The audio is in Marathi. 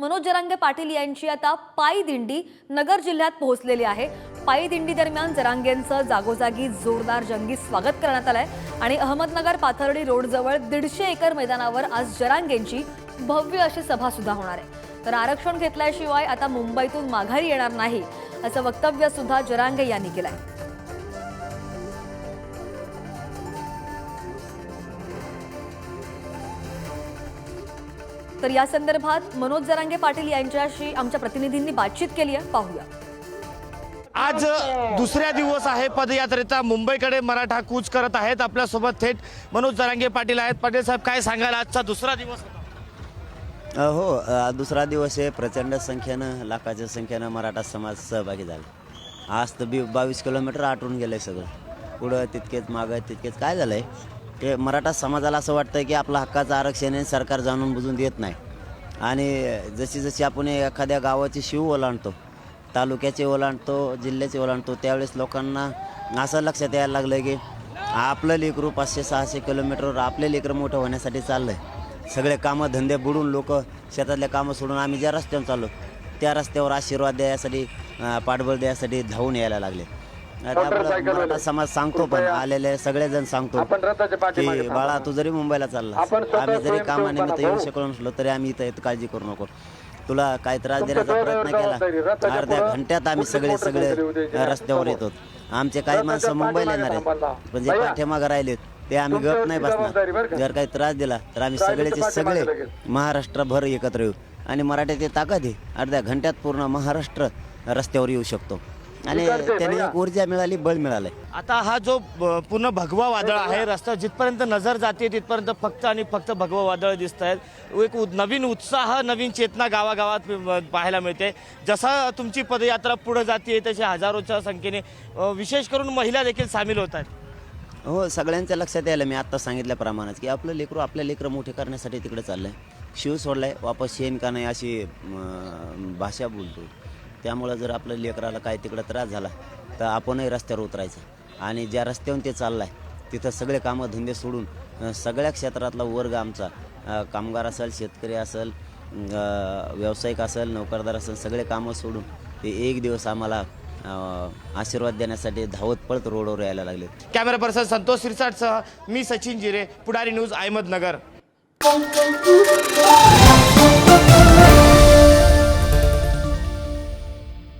मनोज जरांगे पाटील यांची आता पायदिंडी नगर जिल्ह्यात पोहोचलेली आहे. पायदिंडी दरम्यान जरांगेंचं जागोजागी जोरदार जंगी स्वागत करण्यात आलंय आणि अहमदनगर पाथर्डी रोडजवळ दीडशे एकर मैदानावर आज जरांगेंची भव्य अशी सभा सुद्धा होणार आहे. तर आरक्षण घेतल्याशिवाय आता मुंबईतून माघारी येणार नाही असं वक्तव्य सुद्धा जरांगे यांनी केलंय. तर या संदर्भात मनोज जरांगे पाटील यांच्याशी आमच्या प्रतिनिधींनी बातचीत केली आहे. पाहूया. आज दुसऱ्या दिवस आहे. पदयात्रेचा मुंबईकडे मराठा कूच करत आहेत. आपल्यासोबत थेट मनोज जरांगे पाटील आहेत. पाटील साहेब काय सांगाल? आजचा दुसरा दिवस हो दुसरा दिवस आहे. प्रचंड संख्येनं लाखाच्या संख्येनं मराठा समाज सहभागी झाला. आज तर बी बावीस किलोमीटर आटून गेलं आहे सगळं. पुढं तितकेच मागं तितकेच. काय झालं आहे ते मराठा समाजाला असं वाटतं की आपलं हक्काचं आरक्षण आहे सरकार जाणून बुजून देत नाही. आणि जशी जशी आपण एखाद्या गावाची शिव ओलांडतो तालुक्याचे ओलांडतो जिल्ह्याचे ओलांडतो त्यावेळेस लोकांना असं लक्षात यायला लागलं की आपलं लेकरू पाचशे सहाशे किलोमीटरवर आपले लेकरं मोठं होण्यासाठी चाललं आहे सगळे कामं धंदे बुडून लोक शेतातले कामं सोडून आम्ही ज्या रस्त्यावर चाललो त्या रस्त्यावर आशीर्वाद द्यायसाठी पाठबळ द्यायसाठी धावून यायला लागले. मराठा समाज सांगतो पण आलेले सगळेजण सांगतो की बाळा तू जरी मुंबईला चालला आम्ही जरी कामानिमित्त येऊ शकलो नसलो तरी आम्ही इथं येतो काळजी करू नको. तुला काय त्रास देण्याचा प्रयत्न केला अर्ध्या घंट्यात आम्ही सगळे सगळे रस्त्यावर येतो आमचे काही माणसं मुंबईला येणार आहेत पण जे पाठीमागं राहिलेत ते आम्ही गप नाही बसणार. जर काही त्रास दिला तर आम्ही सगळेचे सगळे महाराष्ट्रभर एकत्र येऊ. आणि मराठ्याची ताकद आहे अर्ध्या घंट्यात पूर्ण महाराष्ट्र रस्त्यावर येऊ शकतो. आणि त्याने एक ऊर्जा मिळाली बळ मिळालंय. आता हा जो पूर्ण भगवा वादळ आहे रस्ता जिथपर्यंत नजर जाते तिथपर्यंत फक्त आणि फक्त भगवा वादळ दिसत आहेत एक नवीन उत्साह नवीन चेतना गावागावात पाहायला मिळते. जसा तुमची पदयात्रा पुढे जाते तसे हजारोच्या संख्येने विशेष करून महिला देखील सामील होत आहेत. हो सगळ्यांच्या लक्षात यायला मी आत्ता सांगितल्याप्रमाणेच की आपलं लेकरू आपल्या लेकरं मोठे करण्यासाठी तिकडे चाललंय. शिव सोडलाय वापस येईन का नाही अशी भाषा बोलतो. त्यामुळं जर आपल्या लेकराला काय तिकडं त्रास झाला तर आपणही रस्त्यावर उतरायचं. आणि ज्या रस्त्यावरून ते चाललाय तिथं सगळे कामं धंदे सोडून सगळ्या क्षेत्रातला वर्ग आमचा कामगार असेल शेतकरी असेल व्यावसायिक असेल नोकरदार असेल सगळे कामं सोडून ते एक दिवस आम्हाला आशीर्वाद देण्यासाठी धावत पळत रोडवर यायला लागले कॅमेरा पर्सन संतोष सिरसाटसह मी सचिन जिरे पुढारी न्यूज अहमदनगर.